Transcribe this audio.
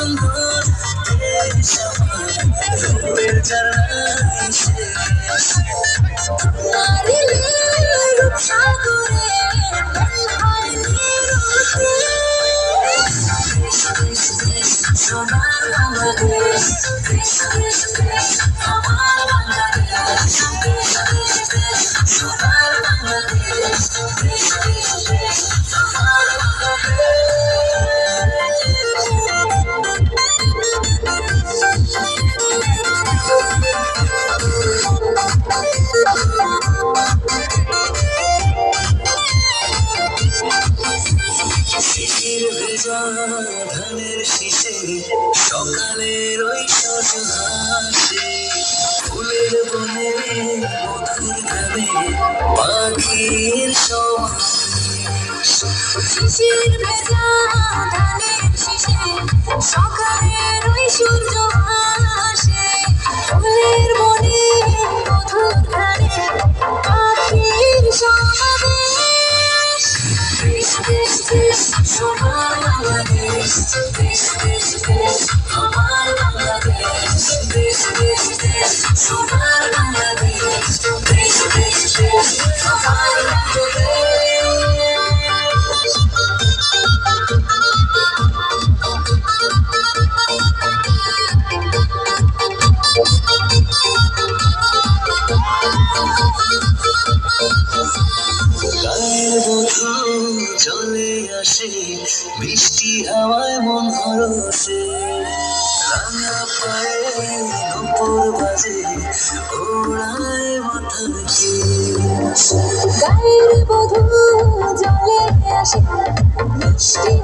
সুন্দর সোনার আমাদের কৃষ্ণ কৃষ্ণ আমার ধানের শীষে সকালের ওই সূর্য হাসে। ফুলের বনে মধুর গানে পাখির সমাবেশ। শিশির ভেজা ধানের শীষে সকালের Southeast গায়ের চলে আসে বৃষ্টি হাওয়ায় মন হরসে রাঙা পায়ে নপুর বাজে ওড়ায় মাথার কেশ গায়ের বধূ জলে আসে, মিষ্টি